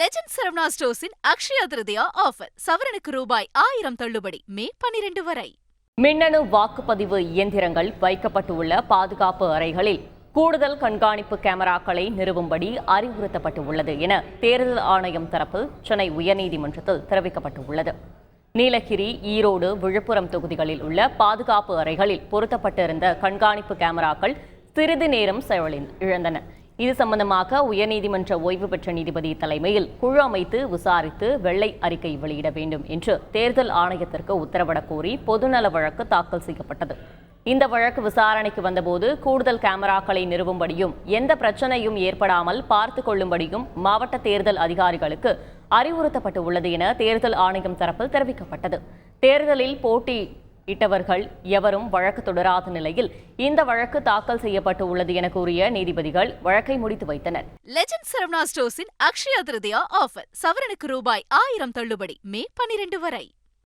Legend Saravana ஸ்டோர்ஸின் Akshaya Tritiya offer சவரனுக்கு ரூபாய் ஆயிரம் தள்ளுபடி. மே பனிரெண்டு வரை. மின்னணு வாக்குப்பதிவு இயந்திரங்கள் வைக்கப்பட்டுள்ள பாதுகாப்பு அறைகளில் கூடுதல் கண்காணிப்பு கேமராக்களை நிறுவும்படி அறிவுறுத்தப்பட்டுள்ளது என தேர்தல் ஆணையம் தரப்பில் சென்னை உயர்நீதிமன்றத்தில் தெரிவிக்கப்பட்டுள்ளது. நீலகிரி ஈரோடு விழுப்புரம் தொகுதிகளில் உள்ள பாதுகாப்பு அறைகளில் பொருத்தப்பட்டிருந்த கண்காணிப்பு கேமராக்கள் சிறிது நேரம் செயலில் இழந்தன. இது சம்பந்தமாக உயர்நீதிமன்ற ஓய்வு பெற்ற நீதிபதி தலைமையில் குழு அமைத்து விசாரித்து வெள்ளை அறிக்கை வெளியிட வேண்டும் என்று தேர்தல் ஆணையத்திற்கு உத்தரவிடக் கோரி பொதுநல வழக்கு தாக்கல் செய்யப்பட்டது. இந்த வழக்கு விசாரணைக்கு வந்தபோது கூடுதல் கேமராக்களை நிறுவும்படியும் எந்த பிரச்சனையும் ஏற்படாமல் பார்த்து கொள்ளும்படியும் மாவட்ட தேர்தல் அதிகாரிகளுக்கு அறிவுறுத்தப்பட்டு உள்ளது என தேர்தல் ஆணையம் தரப்பில் தெரிவிக்கப்பட்டது. தேர்தலில் போட்டி இட்டவர்கள் எவரும் வழக்கு தொடராத நிலையில் இந்த வழக்கு தாக்கல் செய்யப்பட்டு உள்ளது என கூறிய நீதிபதிகள் வழக்கை முடித்து வைத்தனர். லெஜண்ட் சரவணா ஸ்டோர்ஸின் அக்ஷயா திருதியா ஆஃபர் சவரனுக்கு ரூபாய் ஆயிரம் தள்ளுபடி மே பனிரெண்டு வரை.